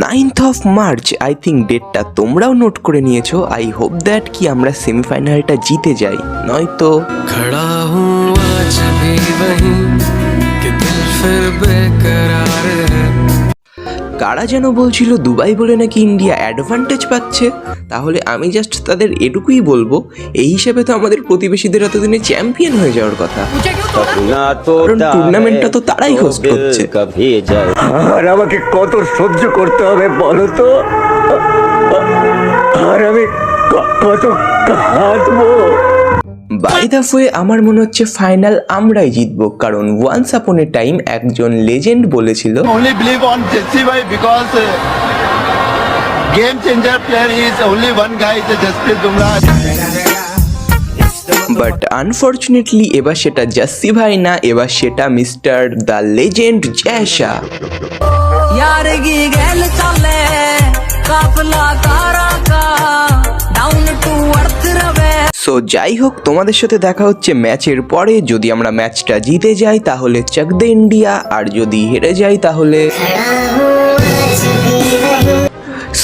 Ninth of March I think ডেটটা তোমরাও note করে নিয়েছো। আই হোপ দ্যাট কি আমরা সেমিফাইনালটা জিতে যাই। নয়তো খড়া হুম আজ ভি কারা যেন বলছিল দুবাই বলে নাকি ইন্ডিয়া অ্যাডভান্টেজ পাচ্ছে? তাহলে আমি জাস্ট তাদের এটুকুই বলব এই হিসেবে তো আমাদের প্রতিবেশীদের এতদিনে চ্যাম্পিয়ন হয়ে যাওয়ার কথা। কারণ টুর্নামেন্টটা তো তারাই হোস্ট করছে। আর আমাকে কত সহ্য করতে হবে বলো তো? আর আমি কত কাঁদবো? বাই দ্য ওয়ে আমার মনে হচ্ছে ফাইনাল আমরাই জিতব কারণ ওয়ান্স আপন এ টাইম একজন লেজেন্ড বলেছিল অনলি বিলিভ অন জেসি ভাই because game changer player is only one guy is Jasprit Bumrah but unfortunately এবার সেটা জাসি ভাই না এবার সেটা মিস্টার দ্য লেজেন্ড জ্যাশা জয়শা কাফলা কারা কা ডাউন টু আর্থ সো যাই হোক তোমাদের সাথে দেখা হচ্ছে ম্যাচের পরে। যদি আমরা ম্যাচটা জিতে যাই, তাহলে চক দে ইন্ডিয়া, আর যদি হেরে যাই, তাহলে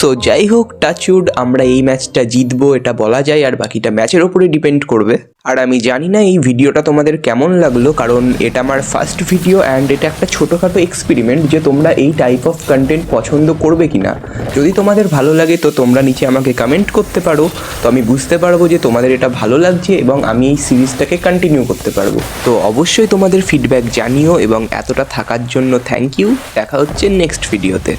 সো যাই হোক টাচউড আমরা এই ম্যাচটা জিতবো, এটা বলা যায়, আর বাকিটা ম্যাচের ওপরে ডিপেন্ড করবে। আর আমি জানি না এই ভিডিওটা তোমাদের কেমন লাগল, কারণ এটা আমার ফার্স্ট ভিডিও অ্যান্ড এটা একটা ছোটোখাটো এক্সপেরিমেন্ট যে তোমরা এই টাইপ অফ কন্টেন্ট পছন্দ করবে কিনা। যদি তোমাদের ভালো লাগে, তো তোমরা নিচে আমাকে কমেন্ট করতে পারো। তো আমি বুঝতে পারব যে তোমাদের এটা ভালো লাগছে এবং আমি এই সিরিজটাকে কন্টিনিউ করতে পারব। তো অবশ্যই তোমাদের ফিডব্যাক জানিও এবং এতটা থাকার জন্য থ্যাংক ইউ দেখা হচ্ছে নেক্সট ভিডিওতে